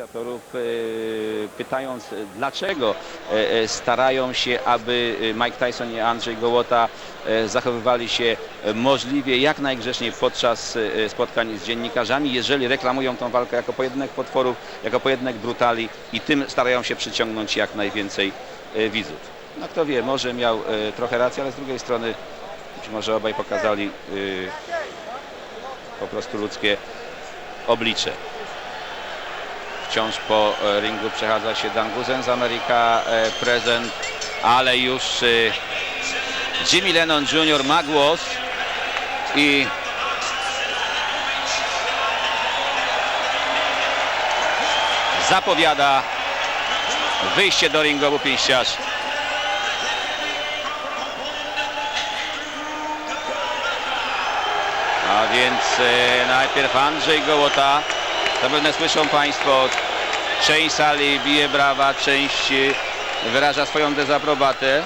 E, pytając dlaczego e, e, starają się, aby Mike Tyson i Andrzej Gołota zachowywali się możliwie jak najgrzeczniej podczas spotkań z dziennikarzami, jeżeli reklamują tą walkę jako pojedynek potworów, jako pojedynek brutali i tym starają się przyciągnąć jak najwięcej widzów. No kto wie, może miał trochę racji, ale z drugiej strony być może obaj pokazali po prostu ludzkie oblicze. Wciąż po e, ringu przechadza się Dan Guzen z Ameryka e, Present, ale już e, Jimmy Lennon Jr. ma głos i zapowiada wyjście do ringu obu pięściarzy. A więc najpierw Andrzej Gołota. Zapewne słyszą Państwo, część sali bije brawa, część e, wyraża swoją dezaprobatę.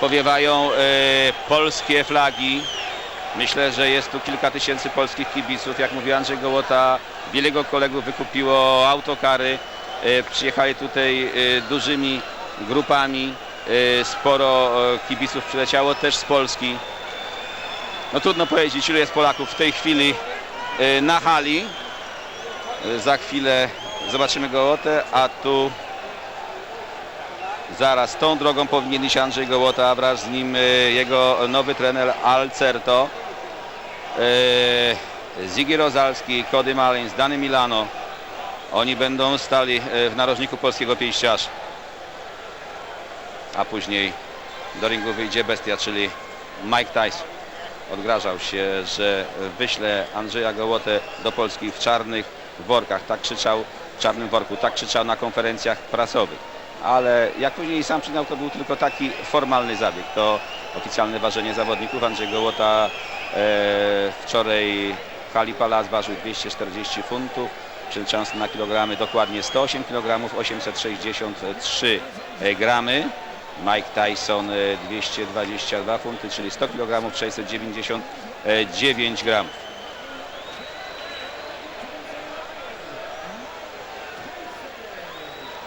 Powiewają e, polskie flagi. Myślę, że jest tu kilka tysięcy polskich kibiców. Jak mówił Andrzej Gołota, wiele jego kolegów wykupiło autokary. E, przyjechali tutaj dużymi grupami. Sporo kibiców przyleciało też z Polski. No trudno powiedzieć, ilu jest Polaków w tej chwili y, na hali. Y, Za chwilę zobaczymy Gołotę, a tu zaraz tą drogą powinien iść Andrzej Gołota, a wraz z nim y, jego nowy trener Alcerto. Y, Zigi Rozalski, Cody Malins, Dany Milano. Oni będą stali w narożniku polskiego pięściarza. A później do ringu wyjdzie bestia, czyli Mike Tyson odgrażał się, że wyśle Andrzeja Gołotę do Polski w czarnych workach. Tak krzyczał w czarnym worku, tak krzyczał na konferencjach prasowych. Ale jak później sam przyznał, to był tylko taki formalny zabieg. To oficjalne ważenie zawodników. Andrzej Gołota e, wczoraj w hali Palace ważył 240 funtów, przeliczając na kilogramy dokładnie 108 kg 863 gramy. Mike Tyson e, 222 funty, czyli 100 kg 699 gramów.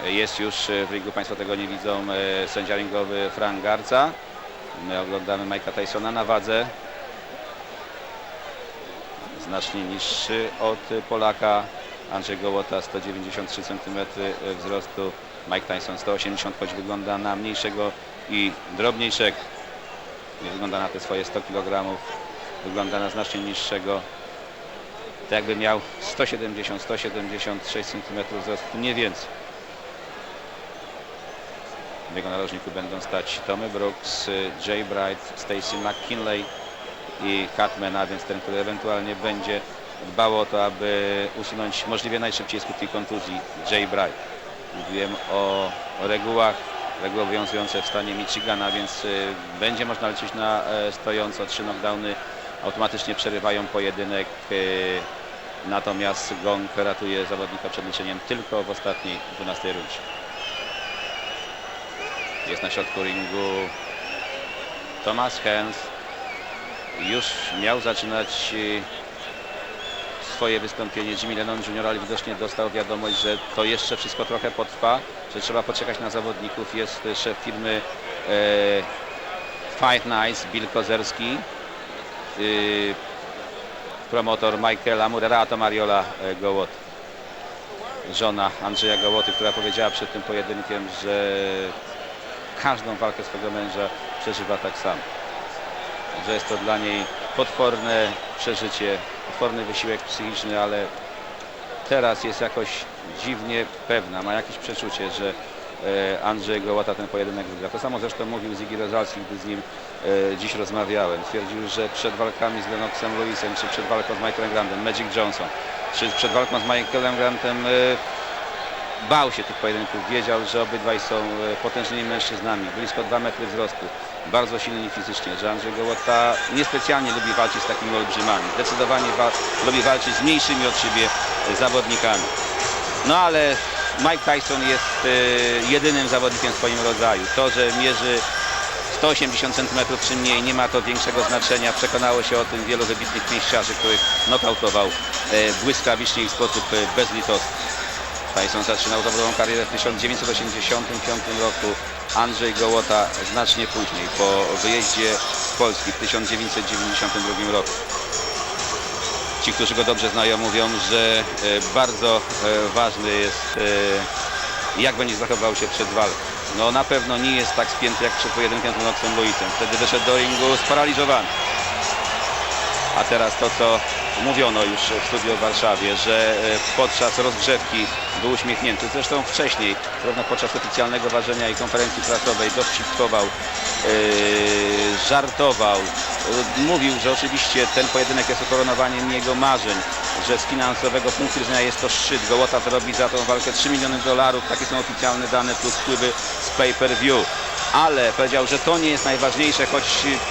Jest już e, w ringu, Państwo tego nie widzą, e, sędzia ringowy Frank Garca. My oglądamy Mike'a Tysona na wadze. Znacznie niższy od Polaka. Andrzej Gołota 193 cm wzrostu. Mike Tyson 180, choć wygląda na mniejszego i drobniejszego. Nie wygląda na te swoje 100 kg. Wygląda na znacznie niższego. Tak jakby miał 170-176 cm wzrostu, nie więcej. Jego narożniku będą stać Tommy Brooks, Jay Bright, Stacy McKinley i Catman, a więc ten, który ewentualnie będzie dbał o to, aby usunąć możliwie najszybciej skutki kontuzji Jay Bright. Mówiłem o regułach, reguły obowiązujące w stanie Michigana, więc y, będzie można liczyć na e, stojąco. Trzy knockdowny automatycznie przerywają pojedynek. y, Natomiast gong ratuje zawodnika przed liczeniem tylko w ostatniej 12 rundzie. Jest na środku ringu Thomas Hens. Już miał zaczynać y, swoje wystąpienie Jimmy Lennon Jr., ale widocznie dostał wiadomość, że to jeszcze wszystko trochę potrwa, że trzeba poczekać na zawodników. Jest szef firmy e, Fight Nights, Bill Kozerski, y, promotor Michaela Murera, a to Mariola e, Gołot, żona Andrzeja Gołoty, która powiedziała przed tym pojedynkiem, że każdą walkę swego męża przeżywa tak samo. Że jest to dla niej potworne przeżycie, potworny wysiłek psychiczny, ale teraz jest jakoś dziwnie pewna, ma jakieś przeczucie, że e, Andrzej Gołota ten pojedynek wygra. To samo zresztą mówił Ziggy Rozalski, gdy z nim e, dziś rozmawiałem. Twierdził, że przed walkami z Lennoxem Lewisem, czy przed walką z Michaelem Grantem, Magic Johnson, czy przed walką z Michaelem Grantem e, bał się tych pojedynków, wiedział, że obydwaj są e, potężnymi mężczyznami, blisko 2 metry wzrostu, bardzo silni fizycznie, że Andrzej Gołota niespecjalnie lubi walczyć z takimi olbrzymami, zdecydowanie wa lubi walczyć z mniejszymi od siebie zawodnikami. No ale Mike Tyson jest e, jedynym zawodnikiem w swoim rodzaju. To, że mierzy 180 cm czy mniej, nie ma to większego znaczenia. Przekonało się o tym wielu wybitnych pięściarzy, których nokautował e, błyskawicznie i w sposób e, bezlitosny. Tyson zaczynał zawodową karierę w 1985 roku. Andrzej Gołota znacznie później, po wyjeździe z Polski w 1992 roku. Ci, którzy go dobrze znają, mówią, że e, bardzo e, ważny jest, e, jak będzie zachowywał się przed walką. No na pewno nie jest tak spięty jak przed pojedynkiem z Noxem Lewisem. Wtedy wyszedł do ringu sparaliżowany. A teraz to, co mówiono już w studiu w Warszawie, że podczas rozgrzewki był uśmiechnięty. Zresztą wcześniej, zarówno podczas oficjalnego ważenia i konferencji prasowej, dowcipkował, yy, żartował. Yy, Mówił, że oczywiście ten pojedynek jest ukoronowaniem jego marzeń, że z finansowego punktu widzenia jest to szczyt. Gołota zarobi za tą walkę 3 miliony dolarów, takie są oficjalne dane, plus wpływy z pay-per-view ale powiedział, że to nie jest najważniejsze, choć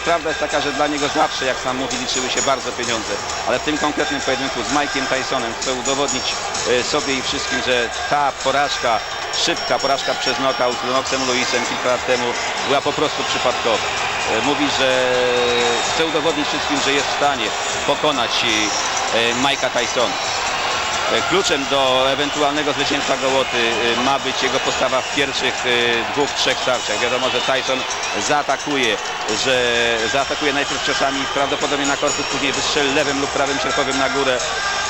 prawda jest taka, że dla niego zawsze, jak sam mówi, liczyły się bardzo pieniądze. Ale w tym konkretnym pojedynku z Mike'iem Tysonem chce udowodnić e, sobie i wszystkim, że ta porażka, szybka porażka przez knockout z Noxem Lewisem kilka lat temu była po prostu przypadkowa. E, Mówi, że chce udowodnić wszystkim, że jest w stanie pokonać e, Mike'a Tysona. E, Kluczem do ewentualnego zwycięstwa Gołoty ma być jego postawa w pierwszych dwóch, trzech starciach. Wiadomo, że Tyson zaatakuje, że zaatakuje najpierw ciosami prawdopodobnie na korpus, później wystrzeli lewym lub prawym sierpowym na górę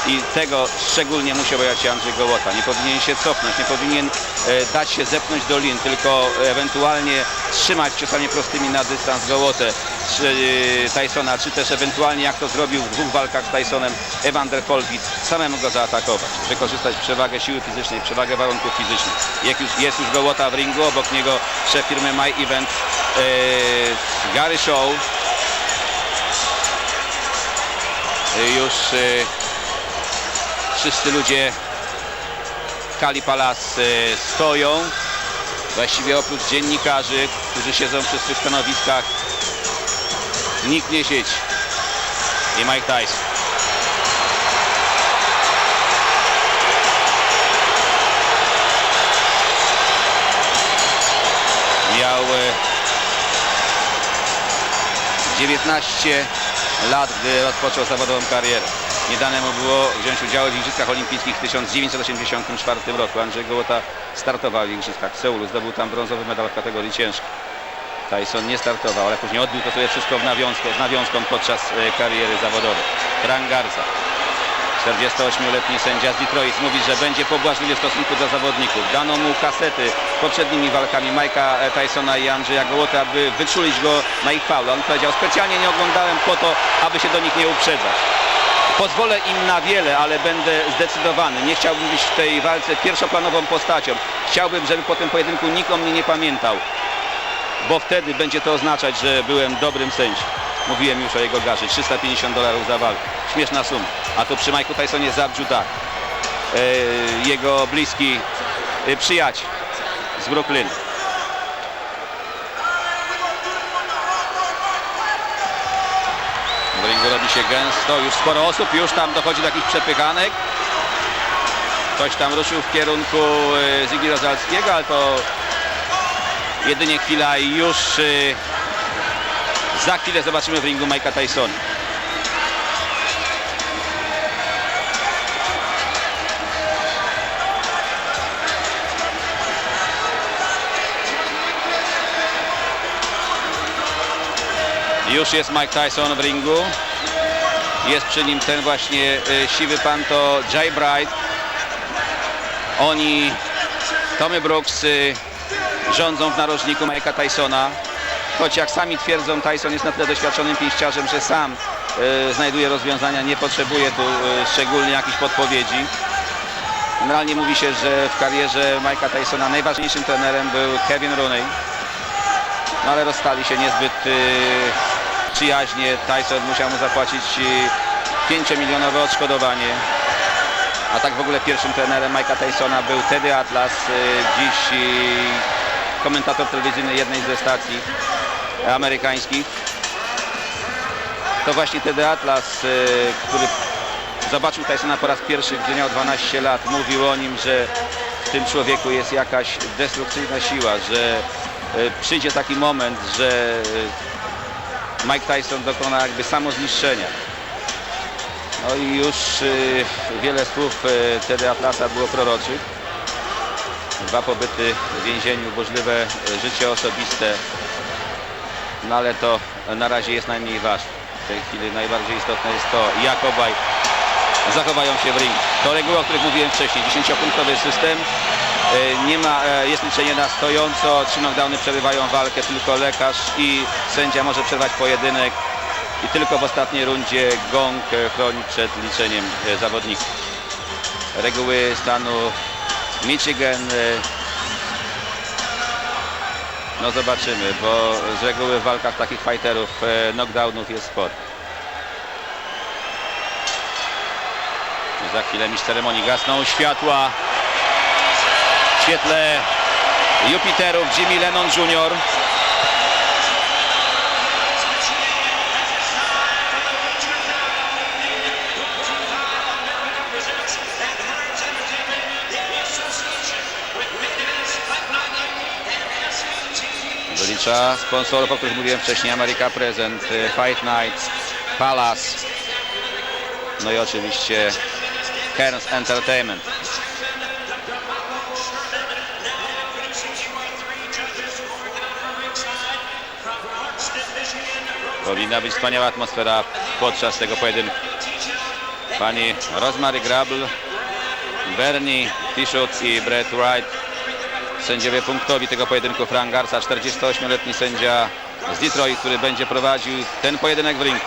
i tego szczególnie musi obawiać się Andrzej Gołota. Nie powinien się cofnąć, nie powinien e, dać się zepchnąć do lin, tylko ewentualnie trzymać ciosami prostymi na dystans Gołotę czy e, Tysona, czy też ewentualnie jak to zrobił w dwóch walkach z Tysonem Evander Holyfield, samemu go zaatakować, wykorzystać przewagę siły fizycznej, przewagę warunków fizycznych. Jak już, jest już Gołota w ringu, obok niego szef firmy My Event e, Gary Shaw. E, Już wszyscy ludzie Kali Palace e, stoją, właściwie oprócz dziennikarzy, którzy siedzą przy swych stanowiskach, nikt nie siedzi. I Mike Tyson. Miał e, 19 lat, gdy rozpoczął zawodową karierę. Nie dane mu było wziąć udział w Igrzyskach Olimpijskich w 1984 roku. Andrzej Gołota startował w Igrzyskach w Seulu, zdobył tam brązowy medal w kategorii ciężkiej. Tyson nie startował, ale później odbił to sobie wszystko w nawiązkę, z nawiązką podczas e, kariery zawodowej. Frank Garza, 48-letni sędzia z Detroit mówi, że będzie pobłażliwy w stosunku do zawodników. Dano mu kasety poprzednimi walkami Majka Tysona i Andrzeja Gołoty, aby wyczulić go na ich faulu. On powiedział, specjalnie nie oglądałem po to, aby się do nich nie uprzedzać. Pozwolę im na wiele, ale będę zdecydowany. Nie chciałbym być w tej walce pierwszoplanową postacią. Chciałbym, żeby po tym pojedynku nikt mnie nie pamiętał, bo wtedy będzie to oznaczać, że byłem dobrym sędzią. Mówiłem już o jego garze. 350 dolarów za walkę. Śmieszna suma. A to przy Mike'u Tysonie zabdziu tak. E, jego bliski e, przyjaciel z Brooklyn. Robi się gęsto, już sporo osób, już tam dochodzi do jakichś przepychanek. Ktoś tam ruszył w kierunku e, Ziggy Rozalskiego, ale to jedynie chwila i już e, za chwilę zobaczymy w ringu Mike'a Tysona. Już jest Mike Tyson w ringu. Jest przy nim ten właśnie e, siwy pan to Jay Bright. Oni, Tommy Brooks, y, rządzą w narożniku Mike'a Tysona. Choć jak sami twierdzą, Tyson jest na tyle doświadczonym pięściarzem, że sam e, znajduje rozwiązania, nie potrzebuje tu szczególnie jakichś podpowiedzi. Generalnie mówi się, że w karierze Mike'a Tysona najważniejszym trenerem był Kevin Rooney. No ale rozstali się niezbyt przyjaźnie. Tyson musiał mu zapłacić e, 5-milionowe odszkodowanie. A tak w ogóle pierwszym trenerem Mike'a Tysona był Teddy Atlas, e, dziś e, komentator telewizyjny jednej ze stacji amerykańskich. To właśnie Teddy Atlas, e, który zobaczył Tysona po raz pierwszy, gdy miał 12 lat, mówił o nim, że w tym człowieku jest jakaś destrukcyjna siła, że e, przyjdzie taki moment, że e, Mike Tyson dokona jakby samozniszczenia. No i już e, wiele słów e, Teddy Atlasa było proroczych. dwa pobyty w więzieniu, burzliwe e, życie osobiste. No ale to na razie jest najmniej ważne. W tej chwili najbardziej istotne jest to, jak obaj zachowają się w ringu. To reguła, o których mówiłem wcześniej. 10-punktowy system. E, Nie ma, e, jest liczenie na stojąco, trzy knockdowny przerywają walkę, tylko lekarz i sędzia może przerwać pojedynek i tylko w ostatniej rundzie gong e, chroni przed liczeniem zawodników. Reguły stanu Michigan no zobaczymy, bo z reguły w walkach takich fighterów knockdownów jest sporo. Za chwilę mistrz ceremonii gasną światła. Świetle Jupiterów Jimmy Lennon Jr. Wylicza sponsorów, o których mówiłem wcześniej, America Present, y, Fight Nights, Palace, no i oczywiście Cairns Entertainment. Powinna być wspaniała atmosfera podczas tego pojedynku. Pani Rosemary Grable, Bernie Tischut i Brett Wright Sędziowie punktowi tego pojedynku Frank Garza, 48-letni sędzia z Detroit, który będzie prowadził ten pojedynek w ring.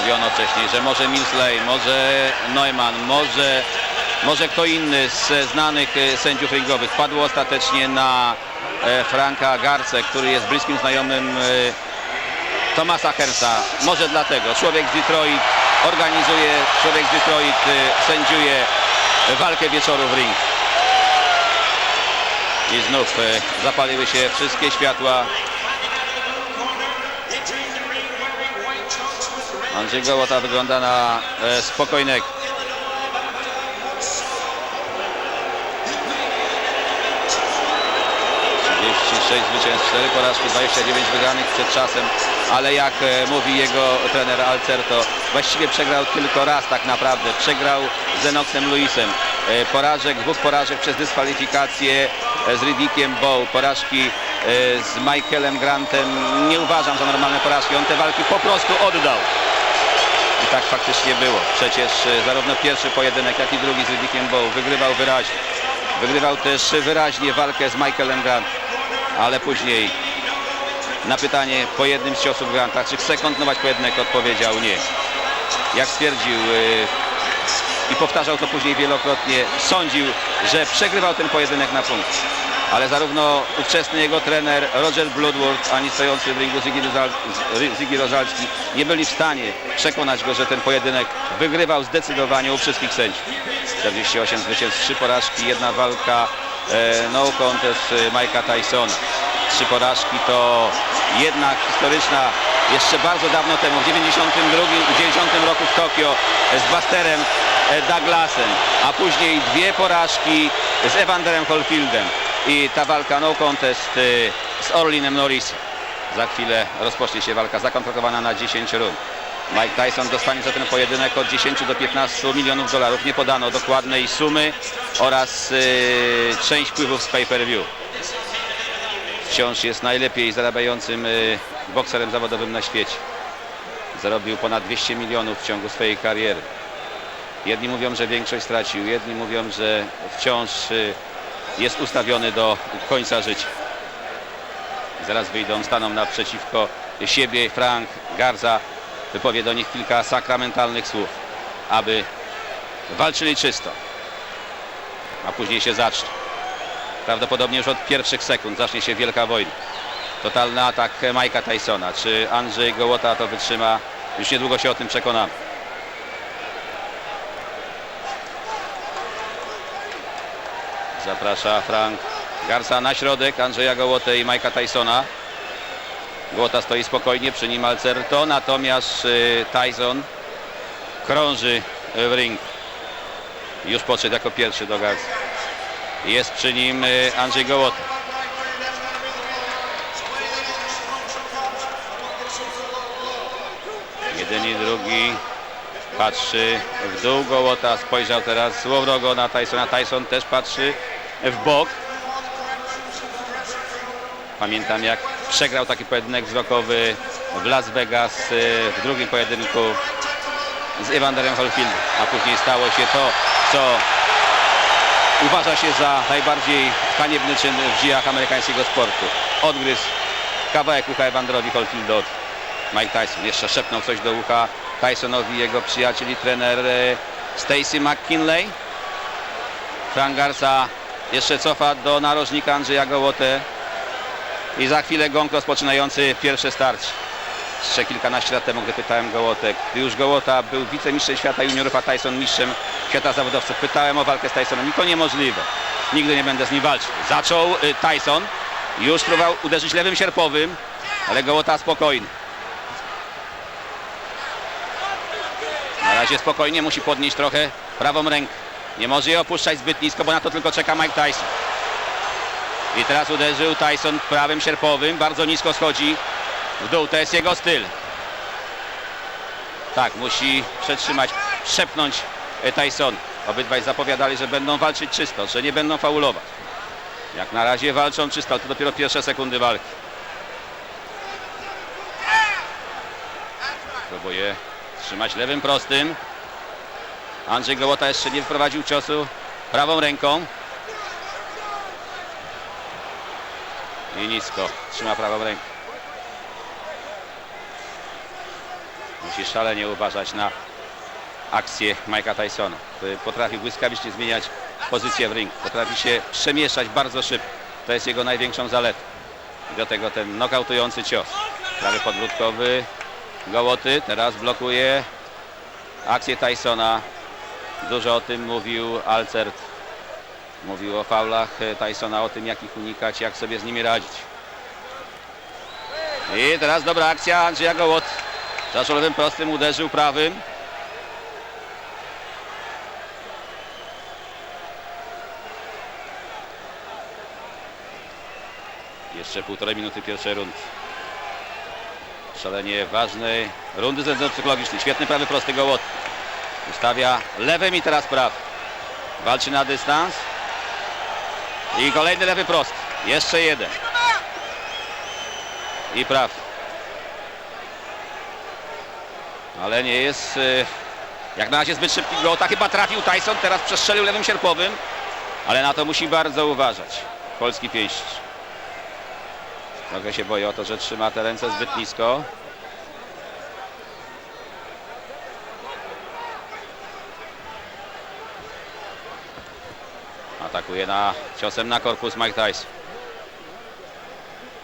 Mówiono wcześniej, że może Millsley, może Neumann, może, może kto inny z znanych e, sędziów ringowych. Padło ostatecznie na e, Franka Garce, który jest bliskim znajomym e, Tomasa Hersa. Może dlatego. Człowiek z Detroit organizuje, człowiek z Detroit sędziuje walkę wieczoru w ring. I znów zapaliły się wszystkie światła. Andrzej Gołota wygląda na e, spokojnego. Sześć zwycięstw, 4 porażki, 29 wygranych przed czasem, ale jak e, mówi jego trener Alcerto, właściwie przegrał tylko raz tak naprawdę. Przegrał z Enoxem Lewisem. E, Porażek, dwóch porażek przez dyskwalifikację e, z Riddickiem Bow, porażki z Michaelem Grantem. Nie uważam za normalne porażki. On te walki po prostu oddał. I tak faktycznie było. Przecież zarówno pierwszy pojedynek, jak i drugi z Riddickiem Bow wygrywał wyraźnie. Wygrywał też wyraźnie walkę z Michaelem Grantem ale później na pytanie po jednym z ciosów Granta, czy chce kontynuować pojedynek, odpowiedział nie. Jak stwierdził yy, i powtarzał to później wielokrotnie, sądził, że przegrywał ten pojedynek na punkt. Ale zarówno ówczesny jego trener Roger Bloodworth, ani stojący w ringu Ziggy, Rozalski nie byli w stanie przekonać go, że ten pojedynek wygrywał zdecydowanie u wszystkich sędziów. 48 zwycięstw, 3 porażki, jedna walka no contest e, Mike'a Tysona. Trzy porażki to jednak historyczna jeszcze bardzo dawno temu, w 92, w 90 roku w Tokio z Busterem e, Douglasem, a później dwie porażki z Evanderem Holyfieldem i ta walka no contest e, z Orlinem Norris. Za chwilę rozpocznie się walka zakontraktowana na 10 rund. Mike Tyson dostanie za ten pojedynek od 10 do 15 milionów dolarów. Nie podano dokładnej sumy oraz yy, część wpływów z pay-per-view. Wciąż jest najlepiej zarabiającym yy, bokserem zawodowym na świecie. Zarobił ponad 200 milionów w ciągu swojej kariery. Jedni mówią, że większość stracił, jedni mówią, że wciąż yy, jest ustawiony do końca życia. Zaraz wyjdą, staną naprzeciwko siebie Frank Garza wypowie do nich kilka sakramentalnych słów, aby walczyli czysto, a później się zacznie. Prawdopodobnie już od pierwszych sekund zacznie się wielka wojna. Totalny atak Majka Tysona. Czy Andrzej Gołota to wytrzyma? Już niedługo się o tym przekonamy. Zaprasza Frank Garza na środek Andrzeja Gołotę i Majka Tysona. Głota stoi spokojnie, przy nim Alcerto, natomiast y, Tyson krąży w ring. Już podszedł jako pierwszy do Garza. Jest przy nim y, Andrzej Gołota. Jeden i drugi Patrzy w dół Gołota, spojrzał teraz złowrogo na Tysona. Tyson też patrzy w bok. Pamiętam jak przegrał taki pojedynek wzrokowy w Las Vegas y, w drugim pojedynku z Evanderem Holyfield, a później stało się to, co uważa się za najbardziej haniebny czyn w dziejach amerykańskiego sportu. Odgryzł kawałek ucha Evanderowi Holyfieldowi. Mike Tyson jeszcze szepnął coś do ucha Tysonowi, jego przyjaciel i trener e, Stacy McKinley. Frank Garza jeszcze cofa do narożnika Andrzeja Gołotę. I za chwilę gong rozpoczynający pierwsze starcie. Jeszcze kilkanaście lat temu, gdy pytałem Gołotek, gdy już Gołota był wicemistrzem świata juniorów, a Tyson mistrzem świata zawodowców, pytałem o walkę z Tysonem i to niemożliwe. Nigdy nie będę z nim walczył. Zaczął y, Tyson, już próbował uderzyć lewym sierpowym, ale Gołota spokojny. Na razie spokojnie musi podnieść trochę prawą rękę. Nie może jej opuszczać zbyt nisko, bo na to tylko czeka Mike Tyson. I teraz uderzył Tyson prawym sierpowym, bardzo nisko schodzi w dół, to jest jego styl. Tak, musi przetrzymać, szepnąć e, Tyson. Obydwaj zapowiadali, że będą walczyć czysto, że nie będą faulować. Jak na razie walczą czysto, to dopiero pierwsze sekundy walki. Próbuje trzymać lewym prostym. Andrzej Gołota jeszcze nie wprowadził ciosu prawą ręką. I nisko. Trzyma prawą rękę. Musi szalenie uważać na akcję Mike'a Tysona, który potrafi błyskawicznie zmieniać pozycję w ring. Potrafi się przemieszczać bardzo szybko. To jest jego największą zaletą. Do tego ten nokautujący cios. Prawy podbródkowy Gołoty. Teraz blokuje akcję Tysona. Dużo o tym mówił Alcert. Mówił o faulach Tysona, o tym jak ich unikać, jak sobie z nimi radzić. I teraz dobra akcja Andrzeja Gołot. Zaczął lewym prostym, uderzył prawym. Jeszcze półtorej minuty pierwszej rundy. Szalenie ważnej rundy ze względu psychologiczny. Świetny prawy prosty Gołot. Ustawia lewym i teraz prawy. Walczy na dystans. I kolejny lewy prost. Jeszcze jeden. I praw. Ale nie jest y, jak na razie zbyt szybki Gołota. Chyba trafił Tyson. Teraz przestrzelił lewym sierpowym. Ale na to musi bardzo uważać. Polski pięść. Trochę się boję o to, że trzyma te ręce zbyt nisko. Atakuje na ciosem na korpus Mike Tyson.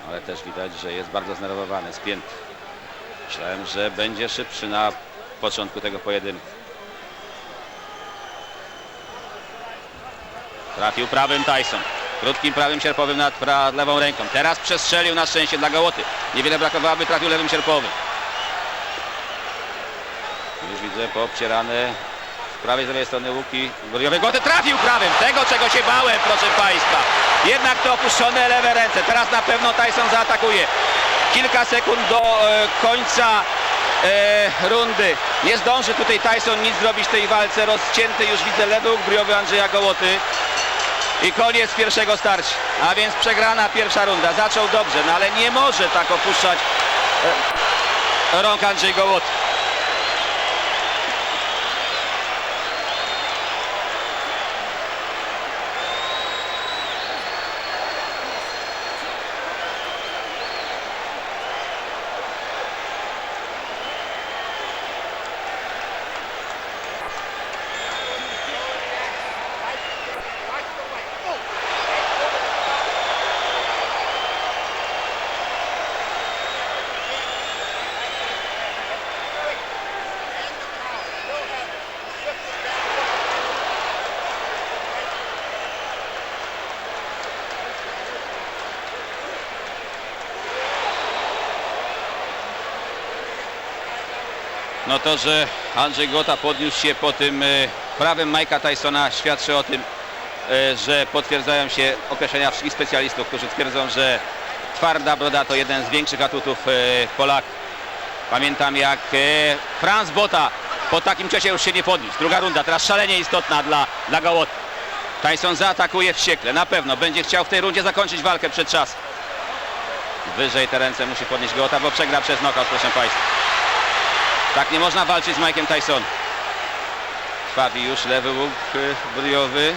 Ale też widać, że jest bardzo znerwowany, spięty. Myślałem, że będzie szybszy na początku tego pojedynku. Trafił prawym Tyson. Krótkim prawym sierpowym nad pra lewą ręką. Teraz przestrzelił na szczęście dla Gołoty. Niewiele brakowało, aby trafił lewym sierpowym. Już widzę poobcierane prawej, z lewej strony łuki Goriowej. Gołoty trafił prawym. Tego, czego się bałem, proszę Państwa. Jednak to opuszczone lewe ręce. Teraz na pewno Tyson zaatakuje. Kilka sekund do e, końca e, rundy. Nie zdąży tutaj Tyson nic zrobić w tej walce. Rozcięty już widzę lewy łuk briowy Andrzeja Gołoty. I koniec pierwszego starcia. A więc przegrana pierwsza runda. Zaczął dobrze, no ale nie może tak opuszczać e, rąk Andrzej Gołoty. No to, że Andrzej Gota podniósł się po tym e, prawym Majka Tysona świadczy o tym, e, że potwierdzają się określenia wszystkich specjalistów, którzy twierdzą, że twarda broda to jeden z większych atutów e, Polaków. Pamiętam jak Franz Bota Po takim ciosie już się nie podniósł. Druga runda, teraz szalenie istotna dla, dla Gołoty. Tyson zaatakuje wściekle, na pewno. Będzie chciał w tej rundzie zakończyć walkę przed czasem. Wyżej te ręce musi podnieść Gołota, bo przegra przez knockout, proszę Państwa. Tak nie można walczyć z Mike'em Tyson. Krwawi już lewy łuk y, briowy.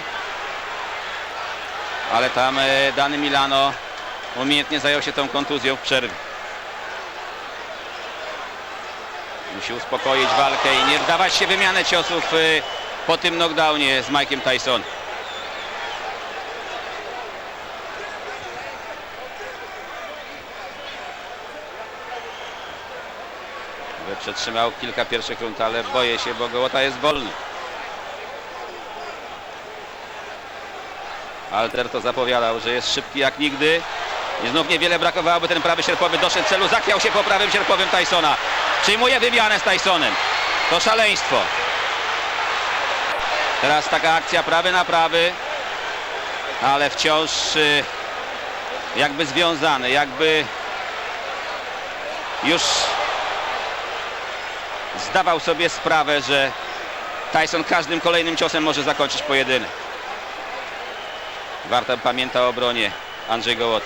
Ale tam y, Dany Milano umiejętnie zajął się tą kontuzją w przerwie. Musi uspokoić walkę i nie wdawać się wymianę ciosów y, po tym knockdownie z Mike'em Tyson. Przetrzymał kilka pierwszych rund, ale boję się, bo Gołota jest wolny. Alter to zapowiadał, że jest szybki jak nigdy. I znów niewiele brakowało, by ten prawy sierpowy doszedł celu. Zachwiał się po prawym sierpowym Tysona. Przyjmuje wymianę z Tysonem. To szaleństwo. Teraz taka akcja prawy na prawy. Ale wciąż y, jakby związany, jakby już zdawał sobie sprawę, że Tyson każdym kolejnym ciosem może zakończyć pojedynek. Warta pamięta o obronie Andrzej Gołot.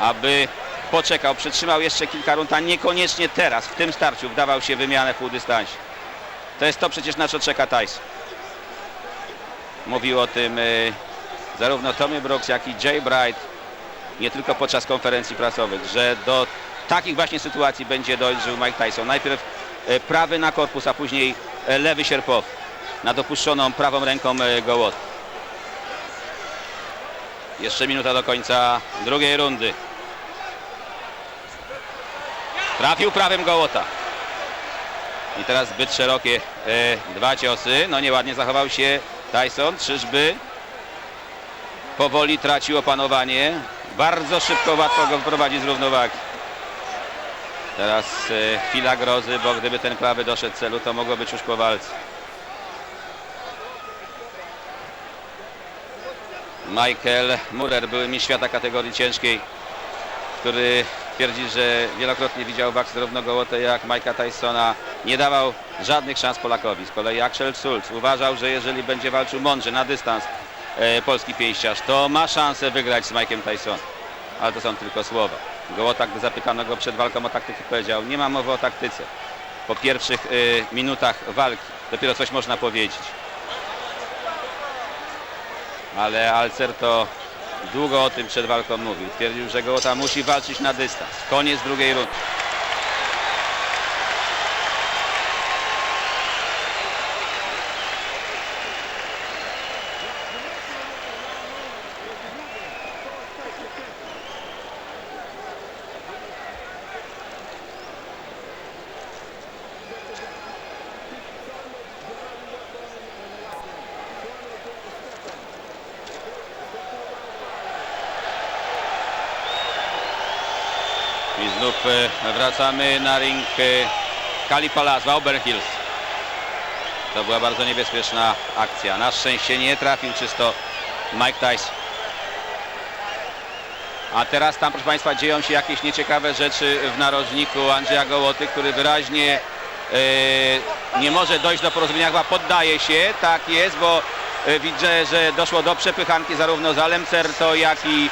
Aby poczekał, przytrzymał jeszcze kilka rund, a niekoniecznie teraz, w tym starciu, wdawał się wymianę w półdystansie. To jest to przecież na co czeka Tyson. Mówił o tym y, zarówno Tommy Brooks, jak i Jay Bright, nie tylko podczas konferencji prasowych, że do takich właśnie sytuacji będzie dojrzał Mike Tyson. Najpierw e, prawy na korpus, a później e, lewy sierpowy na dopuszczoną prawą ręką e, Gołot. Jeszcze minuta do końca drugiej rundy. Trafił prawym Gołota. I teraz zbyt szerokie dwa ciosy. No nieładnie zachował się Tyson. Czyżby powoli tracił opanowanie. Bardzo szybko, łatwo go wyprowadzić z równowagi. Teraz e, chwila grozy, bo gdyby ten prawy doszedł celu, to mogło być już po walce. Michael Murer, były mi świata kategorii ciężkiej, który twierdzi, że wielokrotnie widział w akcji zarówno Gołotę jak Mike'a Tysona. Nie dawał żadnych szans Polakowi. Z kolei Axel Schulz uważał, że jeżeli będzie walczył mądrze na dystans e, polski pięściarz, to ma szansę wygrać z Mike'em Tysonem. Ale to są tylko słowa. Gołota, gdy zapytano go przed walką o taktykę, powiedział, nie ma mowy o taktyce. Po pierwszych y, minutach walki dopiero coś można powiedzieć. Ale Alcer to długo o tym przed walką mówił. Twierdził, że Gołota musi walczyć na dystans. Koniec drugiej rundy. Wracamy na ring e, Kali Palace, Auburn Hills. To była bardzo niebezpieczna akcja. Na szczęście nie trafił czysto Mike Tyson. A teraz tam, proszę Państwa, dzieją się jakieś nieciekawe rzeczy w narożniku Andrzeja Gołoty, który wyraźnie e, nie może dojść do porozumienia, chyba poddaje się, tak jest, bo e, widzę, że doszło do przepychanki zarówno z Alem Certo, jak i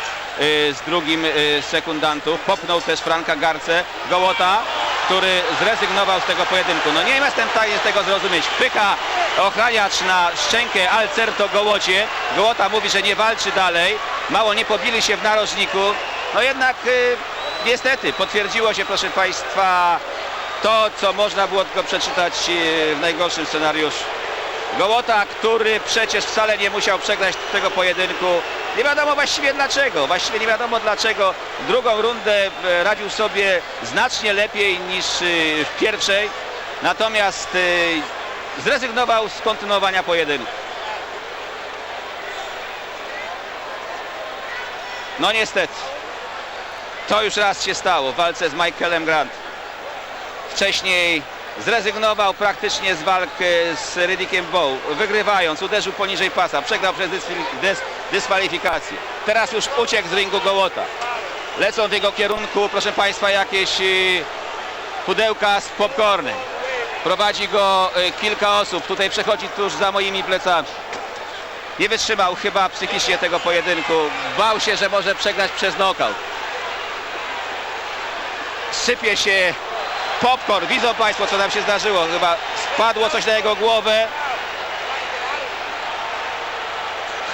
z drugim e, sekundantów. Popnął też Franka Garce, Gołota, który zrezygnował z tego pojedynku. No nie jestem w stanie z tego zrozumieć. Pycha ochraniacz na szczękę Alcerto Gołocie. Gołota mówi, że nie walczy dalej. Mało nie pobili się w narożniku. No jednak y, niestety potwierdziło się, proszę Państwa, to, co można było tylko przeczytać y, w najgorszym scenariuszu. Gołota, który przecież wcale nie musiał przegrać tego pojedynku. Nie wiadomo właściwie dlaczego. Właściwie nie wiadomo dlaczego. Drugą rundę e, radził sobie znacznie lepiej niż y, w pierwszej. Natomiast y, zrezygnował z kontynuowania pojedynku. No niestety. To już raz się stało w walce z Michaelem Grant. Wcześniej zrezygnował praktycznie z walk e, z Ridickiem Bow, wygrywając, uderzył poniżej pasa, przegrał przez dysfil- dys, dyskwalifikację. Teraz już uciekł z ringu Gołota. Lecą w jego kierunku, proszę Państwa, jakieś e, pudełka z popcornem. Prowadzi go y, kilka osób. Tutaj przechodzi tuż za moimi plecami. Nie wytrzymał chyba psychicznie tego pojedynku. Bał się, że może przegrać przez knockout. Sypie się popcorn. Widzą Państwo, co nam się zdarzyło. Chyba spadło coś na jego głowę.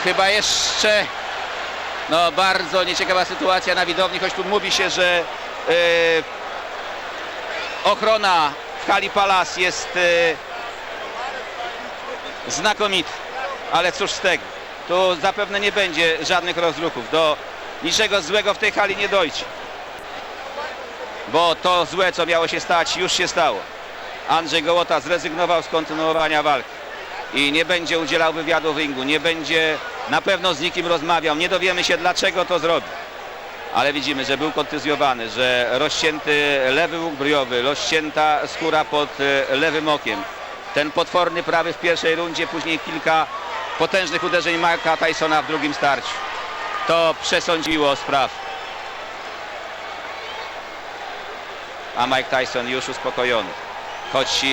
Chyba jeszcze no bardzo nieciekawa sytuacja na widowni, choć tu mówi się, że e, ochrona w hali Palace jest e, znakomita. Ale cóż z tego, tu zapewne nie będzie żadnych rozruchów. Do niczego złego w tej hali nie dojdzie. Bo to złe, co miało się stać, już się stało. Andrzej Gołota zrezygnował z kontynuowania walki i nie będzie udzielał wywiadu w ringu, nie będzie na pewno z nikim rozmawiał, nie dowiemy się dlaczego to zrobił. Ale widzimy, że był kontuzjowany, że rozcięty lewy łuk briowy, rozcięta skóra pod e, lewym okiem. Ten potworny prawy w pierwszej rundzie, później kilka potężnych uderzeń Marka Tysona w drugim starciu. To przesądziło spraw. A Mike Tyson już uspokojony. Choć